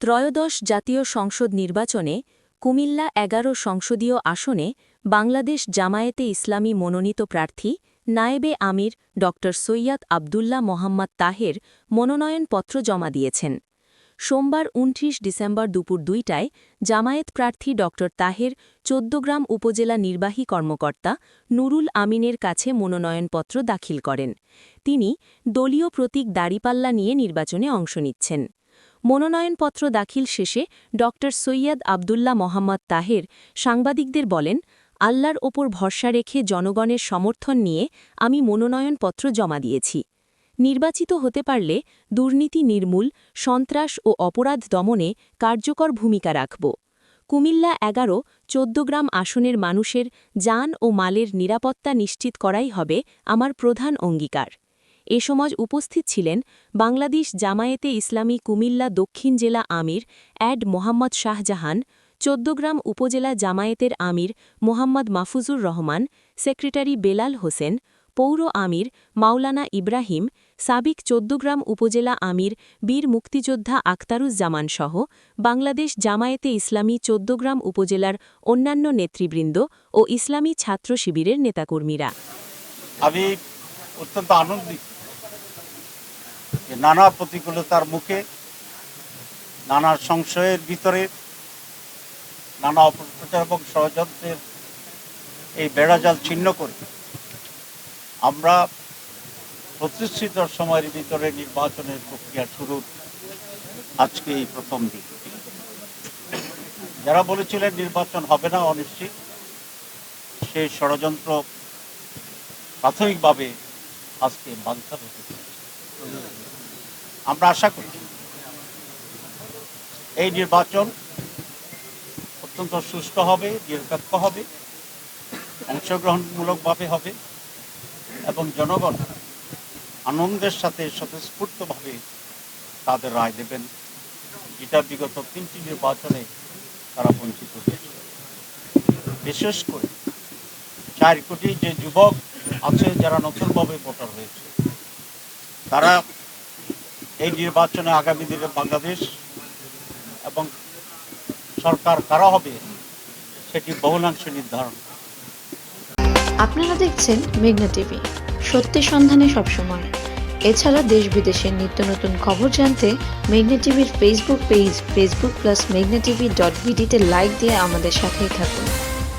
ত্রয়োদশ জাতীয় সংসদ নির্বাচনে কুমিল্লা এগারো সংসদীয় আসনে বাংলাদেশ জামায়েতে ইসলামী মনোনীত প্রার্থী নায়েবে আমির ড. সৈয়দ আবদুল্লাহ মোহাম্মদ তাহের মনোনয়নপত্র জমা দিয়েছেন। সোমবার ২৯ ডিসেম্বর দুপুর দুইটায় জামায়েত প্রার্থী ড. তাহের চোদ্দগ্রাম উপজেলা নির্বাহী কর্মকর্তা নুরুল আমিনের কাছে মনোনয়নপত্র দাখিল করেন। তিনি দলীয় প্রতীক দাড়িপাল্লা নিয়ে নির্বাচনে অংশ নিচ্ছেন। মনোনয়নপত্র দাখিল শেষে ড. সৈয়দ আবদুল্লাহ মোহাম্মদ তাহের সাংবাদিকদের বলেন, আল্লাহর ওপর ভরসা রেখে জনগণের সমর্থন নিয়ে আমি মনোনয়নপত্র জমা দিয়েছি। নির্বাচিত হতে পারলে দুর্নীতি নির্মূল, সন্ত্রাস ও অপরাধ দমনে কার্যকর ভূমিকা রাখব। কুমিল্লা এগারো চোদ্দগ্রাম আসনের মানুষের যান ও মালের নিরাপত্তা নিশ্চিত করাই হবে আমার প্রধান অঙ্গীকার। এ সময় উপস্থিত ছিলেন বাংলাদেশ জামায়াতে ইসলামী কুমিল্লা দক্ষিণ জেলা আমির অ্যাড মোহাম্মদ শাহজাহান, চোদ্দগ্রাম উপজেলা জামায়েতের আমির মোহাম্মদ মাহফুজুর রহমান, সেক্রেটারি বেলাল হোসেন, পৌর আমির মাওলানা ইব্রাহিম, সাবিক চোদ্দগ্রাম উপজেলা আমির বীর মুক্তিযোদ্ধা আখতারুজ্জামান সহ বাংলাদেশ জামায়াতে ইসলামী চোদ্দগ্রাম উপজেলার অন্যান্য নেতৃবৃন্দ ও ইসলামী ছাত্র শিবিরের নেতাকর্মীরা। আমি অত্যন্ত আনন্দিত যে নানা প্রতিকূলতার মুখে, নানা সংশয়ের ভিতরে, নানা অপপ্রচার এবং ষড়যন্ত্রের এই বেড়াজাল ছিন্ন করে আমরা প্রতিষ্ঠিত সময়ের ভিতরে নির্বাচনের প্রক্রিয়া শুরুর আজকে এই প্রথম দিন যারা বলেছিলেন নির্বাচন হবে না অনিশ্চিত সেই ষড়যন্ত্র প্রাথমিকভাবে আজকে বাঞ্ছাত হতে। আমরা আশা করি এই নির্বাচন অত্যন্ত সুষ্ঠু হবে, নিরপেক্ষ হবে, অংশগ্রহণমূলকভাবে হবে এবং জনগণ আনন্দের সাথে স্বতঃস্ফূর্তভাবে তাদের রায় দেবেন। যেটা বিগত তিনটি নির্বাচনে তারা বঞ্চিত হয়েছে। বিশেষ করে চার কোটি যে যুবক আছে যারা নতুনভাবে ভোটার হয়েছে, তারা এই নির্বাচনে আগামী দিনে বাংলাদেশ এবং সরকার কারা হবে সেটি বহুলাংশে নির্ধারণ। আপনারা দেখছেন মেঘনা টিভি। সত্যি সন্ধানে সবসময়। এছাড়া দেশ বিদেশের নিত্য নতুন খবর জানতে মেঘনা টিভির ফেসবুক পেজ ফেসবুক প্লাস মেঘনা টিভি ডট বিডিতে লাইক দিয়ে আমাদের সাথেই থাকুন।